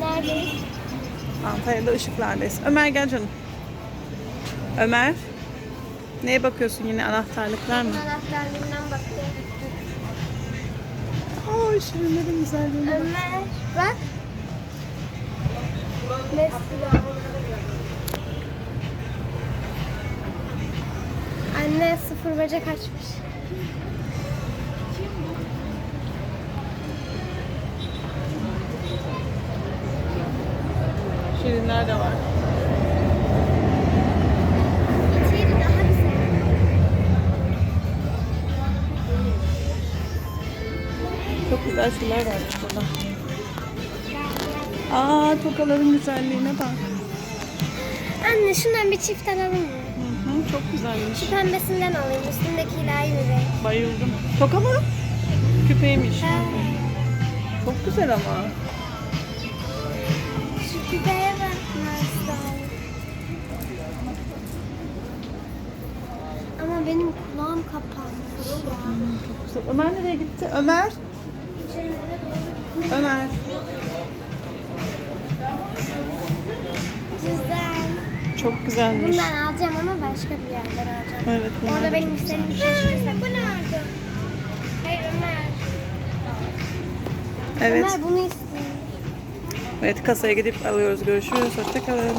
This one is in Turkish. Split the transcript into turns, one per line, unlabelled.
Neredeyiz?
Antalya'da ışıklardayız. Ömer gel canım. Ömer. Neye bakıyorsun yine anahtarlıklar mı?
Anahtarlığından bakıyorum.
Aa şirinlerin güzelliğine bak.
Ömer bak. Mesela. Anne sıfır bacak açmış.
Şirinler de var. Çok güzel şeyler var burada. Aa tokaların güzelliğine bak.
Anne şundan bir çift alalım mı?
Hı hı, çok güzelmiş.
Şu pembesinden alayım. Üstündekiyle aynı renk.
Bayıldım. Toka mı? Küpeymiş.
Ha,
Çok güzel ama.
Ama benim kulağım kapanmış.
Ömer nereye gitti? Ömer. Ömer.
Güzel.
Çok güzelmiş.
Bundan alacağım ama başka bir yerden alacağım.
Evet, bunlar
Orada
da
benim istediğim şey şurası. Bu nerede? Hayır Ömer.
Evet.
Ömer bunu istiyor.
Evet kasaya gidip alıyoruz. Görüşürüz. Hoşçakalın.